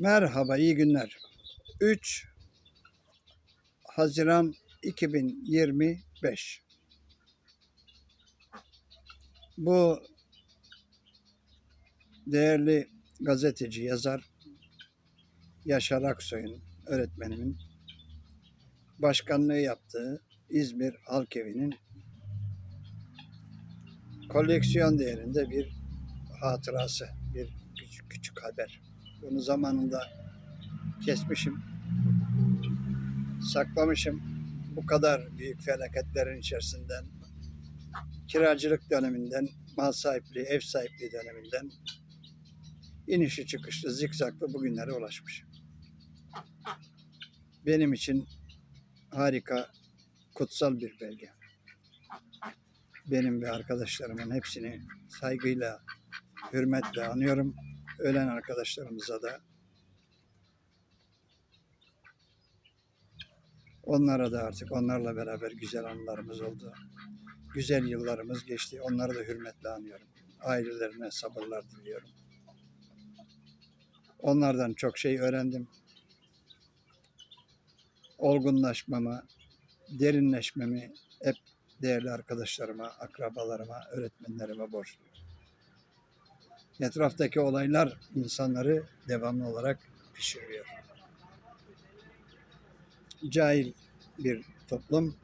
Merhaba, iyi günler. 3 Haziran 2025. Bu değerli gazeteci, yazar Yaşar Aksoy'un öğretmenimin başkanlığı yaptığı İzmir Halk Evi'nin koleksiyon değerinde bir hatırası, bir küçük, küçük haber. Bunu zamanında kesmişim, saklamışım. Bu kadar büyük felaketlerin içerisinden, kiracılık döneminden, mal sahipliği, ev sahipliği döneminden inişi çıkışlı, zikzaklı bugünlere ulaşmış. Benim için harika, kutsal bir belge. Benim ve arkadaşlarımın hepsini saygıyla, hürmetle anıyorum. Ölen arkadaşlarımıza da onlara da artık onlarla beraber güzel anılarımız oldu. Güzel yıllarımız geçti. Onları da hürmetle anıyorum. Ailelerine sabırlar diliyorum. Onlardan çok şey öğrendim. Olgunlaşmamı, derinleşmemi hep değerli arkadaşlarıma, akrabalarıma, öğretmenlerime borçluyum. Etraftaki olaylar insanları devamlı olarak pişiriyor. Cahil bir toplum.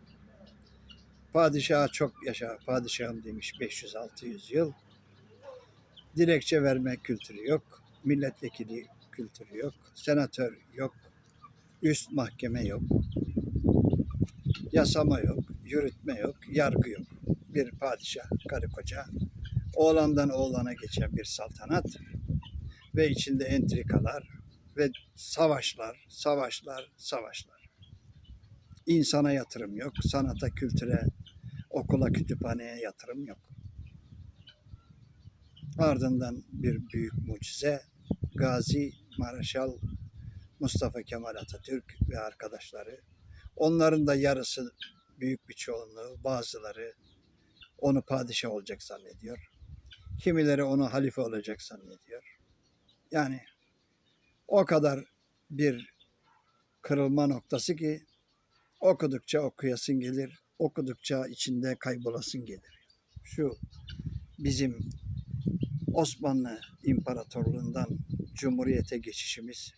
Padişaha çok yaşa, padişahım demiş 500-600 yıl. Dilekçe verme kültürü yok. Milletvekili kültürü yok. Senatör yok. Üst mahkeme yok. Yasama yok. Yürütme yok. Yargı yok. Bir padişah, karı koca oğlandan oğlana geçen bir saltanat ve içinde entrikalar ve savaşlar, savaşlar, savaşlar. İnsana yatırım yok, sanata, kültüre, okula, kütüphaneye yatırım yok. Ardından bir büyük mucize Gazi Maraşal Mustafa Kemal Atatürk ve arkadaşları. Onların da yarısı büyük bir çoğunluğu, bazıları onu padişah olacak zannediyor. Kimileri onu halife olacak zannediyor. Yani o kadar bir kırılma noktası ki okudukça okuyasın gelir, okudukça içinde kaybolasın gelir. Şu bizim Osmanlı İmparatorluğundan Cumhuriyete geçişimiz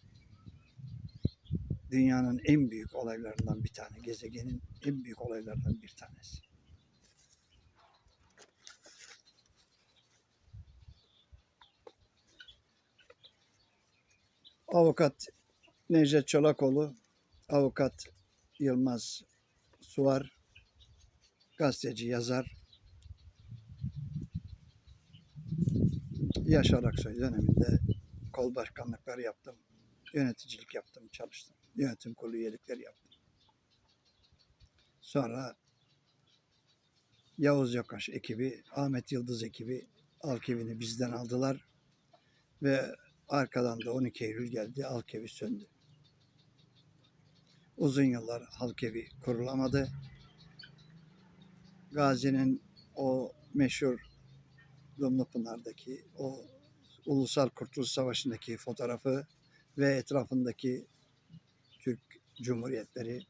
dünyanın en büyük olaylarından bir tane, gezegenin en büyük olaylarından bir tanesi. Avukat Necdet Çolakoğlu, avukat Yılmaz Suvar, gazeteci, yazar, Yaşar Aksoy döneminde kol başkanlıkları yaptım, yöneticilik yaptım, çalıştım, yönetim kurulu üyelikleri yaptım. Sonra Yavuz Yokaş ekibi, Ahmet Yıldız ekibi Alkevi'ni bizden aldılar ve arkadan da 12 Eylül geldi, Alkevi söndü. Uzun yıllar Halkevi kurulamadı. Gazi'nin o meşhur Dumlupınar'daki o Ulusal Kurtuluş Savaşı'ndaki fotoğrafı ve etrafındaki Türk Cumhuriyetleri,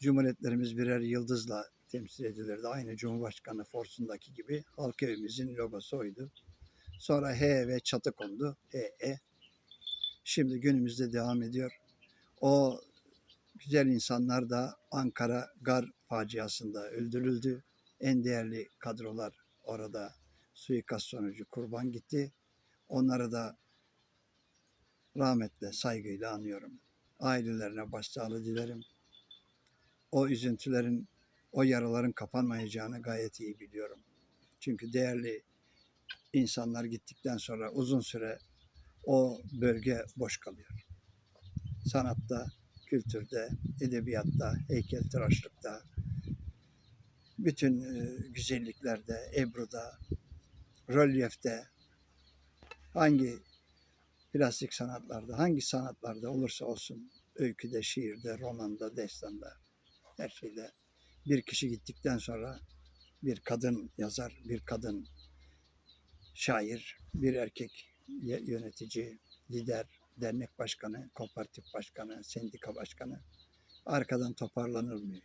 Cumhuriyetlerimiz birer yıldızla temsil edilirdi. Aynı Cumhurbaşkanı Forsun'daki gibi halk evimizin logosu oydu. Sonra H ve çatı kondu. H, E. Şimdi günümüzde devam ediyor. O güzel insanlar da Ankara Gar faciasında öldürüldü. En değerli kadrolar orada suikast sonucu kurban gitti. Onları da rahmetle, saygıyla anıyorum. Ailelerine başsağlığı dilerim. O üzüntülerin, o yaraların kapanmayacağını gayet iyi biliyorum. Çünkü değerli insanlar gittikten sonra uzun süre o bölge boş kalıyor. Sanatta, kültürde, edebiyatta, heykeltıraşlıkta, bütün e, güzelliklerde, Ebru'da, rölyefte, hangi plastik sanatlarda, hangi sanatlarda olursa olsun, öyküde, şiirde, romanda, destanda, her şeyde bir kişi gittikten sonra bir kadın yazar, bir kadın şair, bir erkek yönetici, lider, dernek başkanı, kooperatif başkanı, sendika başkanı arkadan toparlanılmıyor.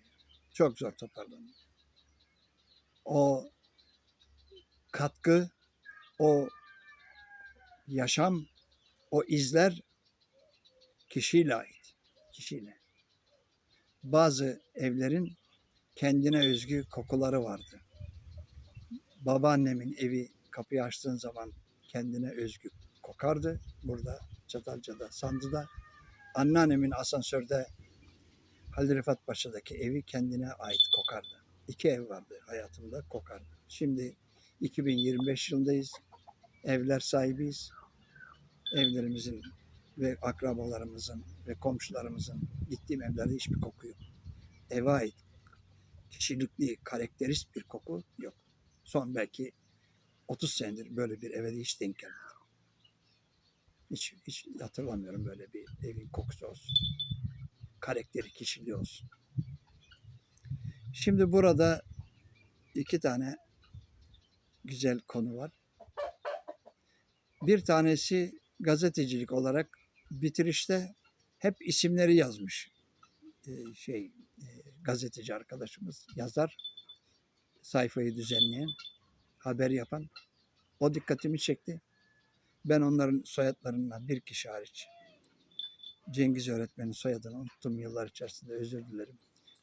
Çok zor toparlanıyor. O katkı, o yaşam, o izler kişiyle ait. Kişiyle. Bazı evlerin kendine özgü kokuları vardı. Babaannemin evi kapıyı açtığın zaman kendine özgü kokardı. Burada Çatalca'da, Sandı'da. Anneannemin asansörde Halil Rıfat Paşa'daki evi kendine ait kokardı. İki ev vardı hayatımda kokardı. Şimdi 2025 yılındayız. Evler sahibiyiz. Evlerimizin ve akrabalarımızın ve komşularımızın gittiğim evlerde hiçbir koku yok. Eve ait kişilikli, karakterist bir koku yok. Son belki 30 senedir böyle bir eve de hiç denk gelmedim. Hiç, hiç hatırlamıyorum böyle bir evin kokusu olsun. Karakteri, kişiliği olsun. Şimdi burada iki tane güzel konu var. Bir tanesi gazetecilik olarak bitirişte hep isimleri yazmış. Ee, şey e, gazeteci arkadaşımız yazar sayfayı düzenleyen haber yapan o dikkatimi çekti. Ben onların soyadlarından bir kişi hariç Cengiz öğretmenin soyadını unuttum yıllar içerisinde özür dilerim.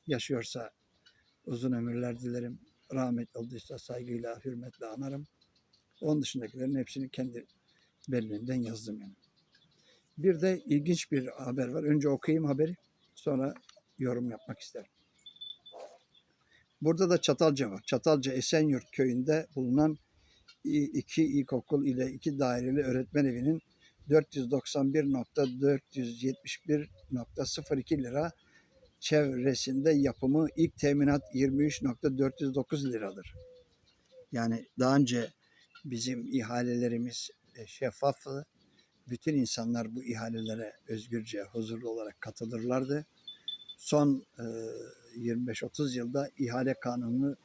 Yaşıyorsa uzun ömürler dilerim. Rahmetli olduysa saygıyla, hürmetle anarım. Onun dışındakilerin hepsini kendi belleğimden yazdım yani. Bir de ilginç bir haber var. Önce okuyayım haberi. Sonra yorum yapmak isterim. Burada da Çatalca var. Çatalca Esenyurt köyünde bulunan iki ilkokul ile iki daireli öğretmen evinin 491.471.02 lira çevresinde yapımı ilk teminat 23.409 liradır. Yani daha önce bizim ihalelerimiz e, şeffaftı. Bütün insanlar bu ihalelere özgürce, huzurlu olarak katılırlardı. Son e, 25-30 yılda ihale kanunu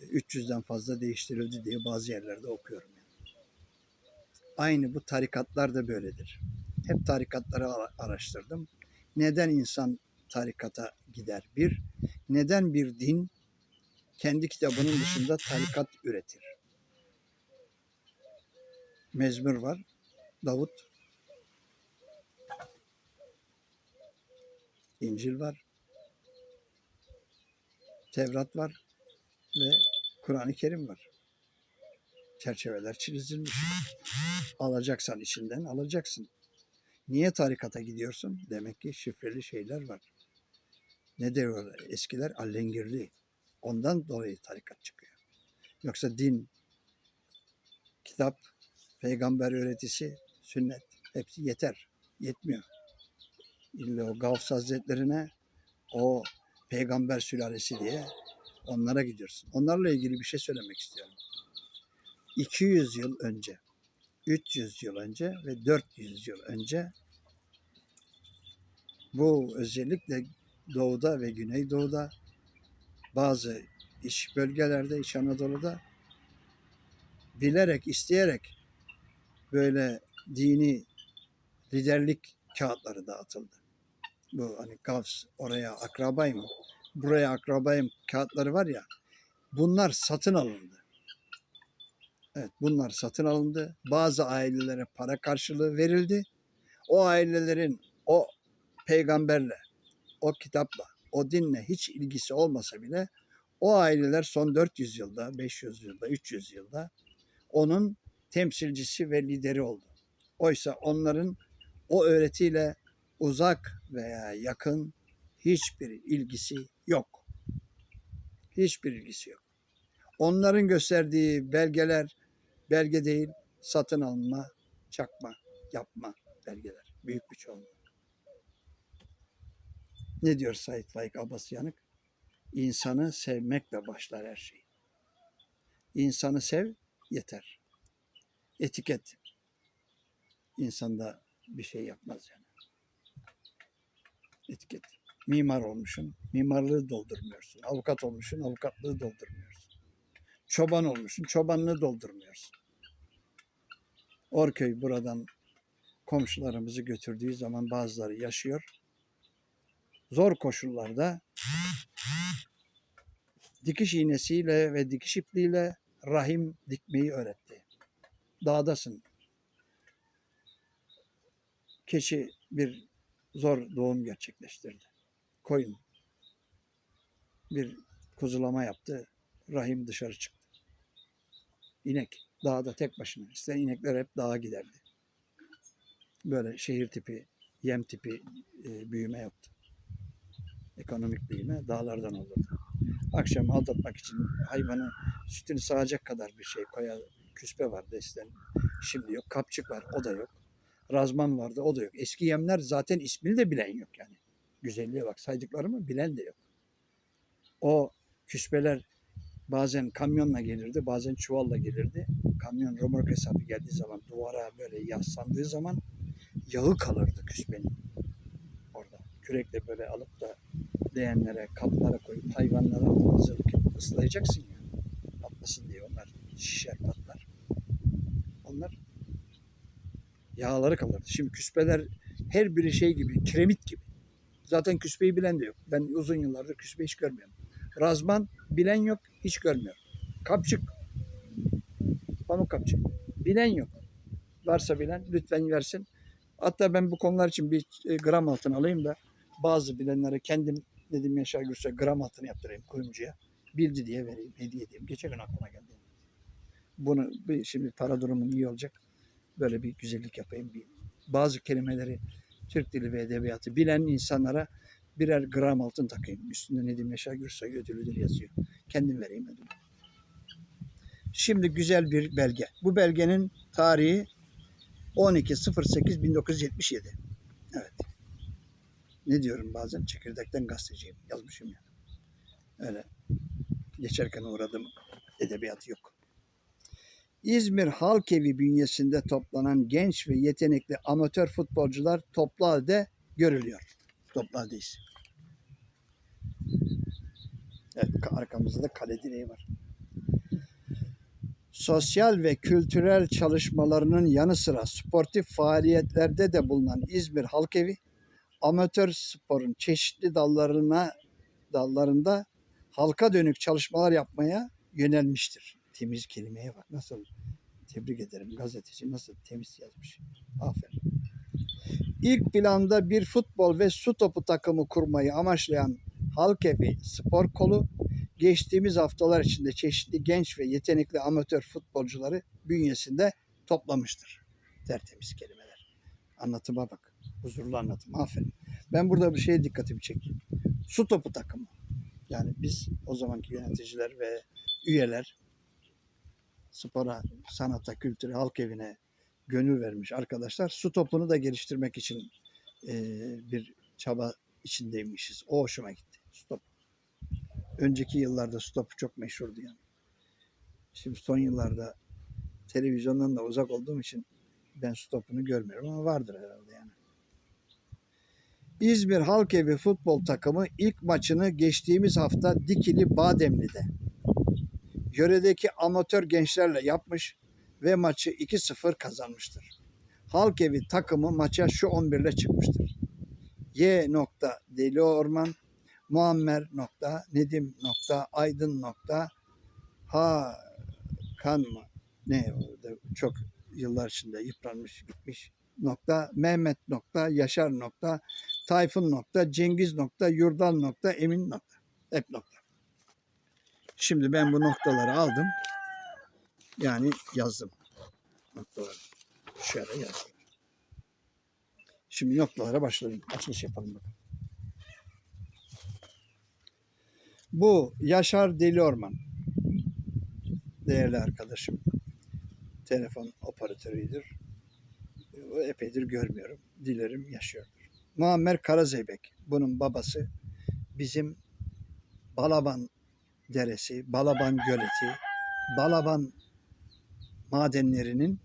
300'den fazla değiştirildi diye bazı yerlerde okuyorum. Aynı bu tarikatlar da böyledir. Hep tarikatları ara- araştırdım. Neden insan tarikata gider? Bir, neden bir din kendi kitabının dışında tarikat üretir? Mezmur var, Davut, İncil var, Tevrat var ve Kur'an-ı Kerim var. Çerçeveler çizilmiş. Alacaksan içinden alacaksın. Niye tarikata gidiyorsun? Demek ki şifreli şeyler var. Ne diyorlar eskiler? Allengirli. Ondan dolayı tarikat çıkıyor. Yoksa din, kitap, peygamber öğretisi, sünnet hepsi yeter. Yetmiyor. İlla o Gavs Hazretlerine o peygamber sülalesi diye onlara gidiyorsun. Onlarla ilgili bir şey söylemek istiyorum. 200 yıl önce, 300 yıl önce ve 400 yıl önce bu özellikle doğuda ve güneydoğuda bazı iç bölgelerde, İç Anadolu'da bilerek, isteyerek böyle dini liderlik kağıtları dağıtıldı. Bu hani Gavs oraya akrabayım, buraya akrabayım kağıtları var ya bunlar satın alındı. Evet bunlar satın alındı. Bazı ailelere para karşılığı verildi. O ailelerin o peygamberle, o kitapla, o dinle hiç ilgisi olmasa bile o aileler son 400 yılda, 500 yılda, 300 yılda onun temsilcisi ve lideri oldu. Oysa onların o öğretiyle uzak veya yakın hiçbir ilgisi yok. Hiçbir ilgisi yok. Onların gösterdiği belgeler belge değil, satın alma, çakma, yapma belgeler. Büyük bir çoğunluğu. Ne diyor Said Faik Abbas Yanık? İnsanı sevmekle başlar her şey. İnsanı sev, yeter. Etiket insanda bir şey yapmaz yani. Etiket. Mimar olmuşsun, mimarlığı doldurmuyorsun. Avukat olmuşsun, avukatlığı doldurmuyorsun. Çoban olmuşsun, çobanlığı doldurmuyorsun. Orköy buradan komşularımızı götürdüğü zaman bazıları yaşıyor. Zor koşullarda dikiş iğnesiyle ve dikiş ipliğiyle rahim dikmeyi öğretti. Dağdasın. Keçi bir zor doğum gerçekleştirdi. Koyun bir kuzulama yaptı. Rahim dışarı çıktı. İnek dağda tek başına. İşte inekler hep dağa giderdi. Böyle şehir tipi, yem tipi e, büyüme yaptı. Ekonomik büyüme dağlardan olurdu. Akşam aldatmak için hayvanı sütünü sağacak kadar bir şey koyar. Küspe vardı eskiden. Şimdi yok. Kapçık var. O da yok. Razman vardı. O da yok. Eski yemler zaten ismini de bilen yok yani. Güzelliğe bak. Saydıklarımı bilen de yok. O küspeler bazen kamyonla gelirdi, bazen çuvalla gelirdi. Kamyon römork hesabı geldiği zaman duvara böyle yaslandığı zaman yağı kalırdı küspenin orada. Kürekle böyle alıp da leğenlere, kaplara koyup hayvanlara hazırlık ıslayacaksın ya. Patlasın diye onlar şişer patlar. Onlar yağları kalırdı. Şimdi küspeler her biri şey gibi, kiremit gibi. Zaten küspeyi bilen de yok. Ben uzun yıllardır küspe hiç görmüyorum. Razman bilen yok, hiç görmüyorum. Kapçık, pamuk kapçık. Bilen yok. Varsa bilen lütfen versin. Hatta ben bu konular için bir e, gram altın alayım da bazı bilenlere kendim dedim Yaşar Gürsel gram altın yaptırayım kuyumcuya. Bildi diye vereyim, hediye edeyim. Geçen gün aklıma geldi. Bunu şimdi para durumum iyi olacak. Böyle bir güzellik yapayım. Bir, bazı kelimeleri Türk dili ve edebiyatı bilen insanlara birer gram altın takayım. Üstünde Nedim Yaşar Gürsel ödülüdür yazıyor. Kendim vereyim ödülü. Şimdi güzel bir belge. Bu belgenin tarihi 12.08.1977. Evet. Ne diyorum bazen? Çekirdekten gazeteciyim. Yazmışım ya. Öyle. Geçerken uğradım. Edebiyatı yok. İzmir Halkevi bünyesinde toplanan genç ve yetenekli amatör futbolcular toplu halde görülüyor. Toplu haldeyiz. Evet, arkamızda da kale direği var. Sosyal ve kültürel çalışmalarının yanı sıra sportif faaliyetlerde de bulunan İzmir Halkevi, amatör sporun çeşitli dallarına dallarında halka dönük çalışmalar yapmaya yönelmiştir. Temiz kelimeye bak nasıl tebrik ederim gazeteci nasıl temiz yazmış. Aferin. İlk planda bir futbol ve su topu takımı kurmayı amaçlayan Halkevi Spor Kolu geçtiğimiz haftalar içinde çeşitli genç ve yetenekli amatör futbolcuları bünyesinde toplamıştır. Tertemiz kelimeler. Anlatıma bak. Huzurlu anlatım. Aferin. Ben burada bir şeye dikkatimi çekti. Su topu takımı. Yani biz o zamanki yöneticiler ve üyeler spora, sanata, kültüre, halk evine gönül vermiş arkadaşlar. Su topunu da geliştirmek için eee, bir çaba içindeymişiz. O hoşuma gitti. Su topu. Önceki yıllarda su topu çok meşhurdu yani. Şimdi son yıllarda televizyondan da uzak olduğum için ben su topunu görmüyorum ama vardır herhalde yani. İzmir Halkevi futbol takımı ilk maçını geçtiğimiz hafta Dikili Bademli'de yöredeki amatör gençlerle yapmış ve maçı 2-0 kazanmıştır. Halkevi takımı maça şu 11 ile çıkmıştır. Y. Deli Orman, Muammer Nedim Aydın Hakan mı? Ne orada çok yıllar içinde yıpranmış gitmiş nokta Mehmet nokta Yaşar nokta Tayfun nokta Cengiz nokta Yurdal nokta Emin nokta hep nokta. Şimdi ben bu noktaları aldım. Yani yazdım. Noktaları. Şöyle yazdım. Şimdi noktalara başlayalım. Açılış yapalım bakalım. Bu Yaşar Deli Orman. Değerli arkadaşım. Telefon operatörüdür. O epeydir görmüyorum. Dilerim yaşıyordur. Muammer Karazeybek. Bunun babası bizim Balaban Deresi, Balaban Göleti, Balaban madenlerinin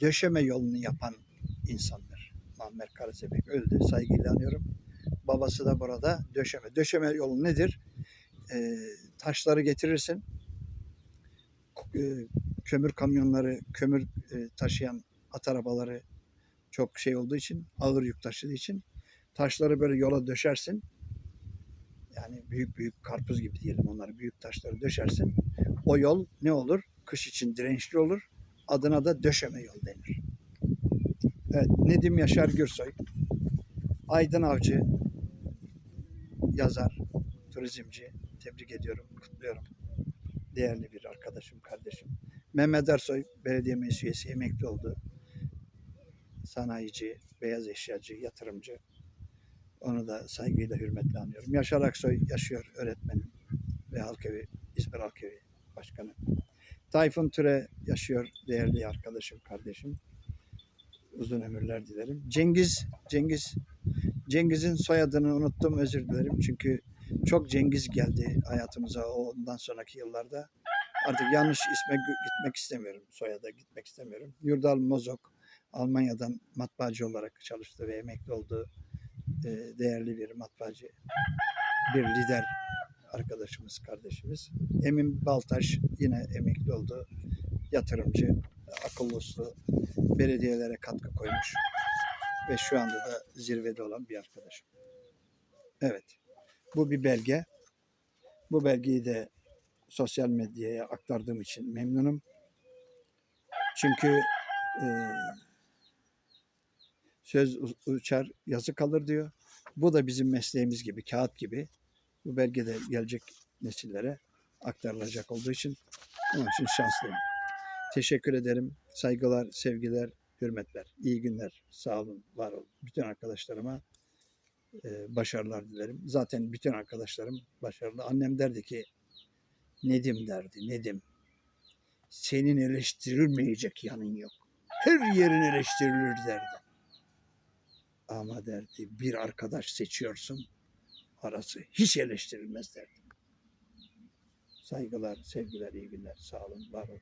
döşeme yolunu yapan insandır. Muammer Karazeybek öldü. Saygıyla anıyorum. Babası da burada döşeme. Döşeme yolu nedir? Ee, taşları getirirsin. Ee, kömür kamyonları, kömür e, taşıyan at arabaları çok şey olduğu için, ağır yük taşıdığı için taşları böyle yola döşersin. Yani büyük büyük karpuz gibi diyelim onları büyük taşları döşersin. O yol ne olur? Kış için dirençli olur. Adına da döşeme yol denir. Evet, Nedim Yaşar Gürsoy, Aydın Avcı, yazar, turizmci. Tebrik ediyorum, kutluyorum. Değerli bir arkadaşım, kardeşim. Mehmet Ersoy, belediye meclis üyesi, emekli oldu. Sanayici, beyaz eşyacı, yatırımcı. Onu da saygıyla, hürmetle anıyorum. Yaşar Aksoy yaşıyor, öğretmenim ve Halkevi, İzmir Halkevi Başkanı. Tayfun Türe yaşıyor, değerli arkadaşım, kardeşim. Uzun ömürler dilerim. Cengiz, Cengiz, Cengiz'in soyadını unuttum, özür dilerim. Çünkü çok Cengiz geldi hayatımıza ondan sonraki yıllarda. Artık yanlış isme gitmek istemiyorum, soyada gitmek istemiyorum. Yurdal Mozok, Almanya'dan matbaacı olarak çalıştı ve emekli oldu. Ee, değerli bir matbaacı, bir lider arkadaşımız, kardeşimiz. Emin Baltaş yine emekli oldu. Yatırımcı, akıllı uslu, belediyelere katkı koymuş ve şu anda da zirvede olan bir arkadaşım. Evet, bu bir belge. Bu belgeyi de sosyal medyaya aktardığım için memnunum. Çünkü e, söz uçar, yazı kalır diyor. Bu da bizim mesleğimiz gibi, kağıt gibi. Bu belge de gelecek nesillere aktarılacak olduğu için onun için şanslıyım. Teşekkür ederim. Saygılar, sevgiler, hürmetler. İyi günler. Sağ olun, var olun. Bütün arkadaşlarıma e, başarılar dilerim. Zaten bütün arkadaşlarım başarılı. Annem derdi ki Nedim derdi, Nedim. Senin eleştirilmeyecek yanın yok. Her yerin eleştirilir derdi. Ama derdi bir arkadaş seçiyorsun. Arası hiç eleştirilmez derdi. Saygılar, sevgiler, iyi günler. Sağ olun, var olun.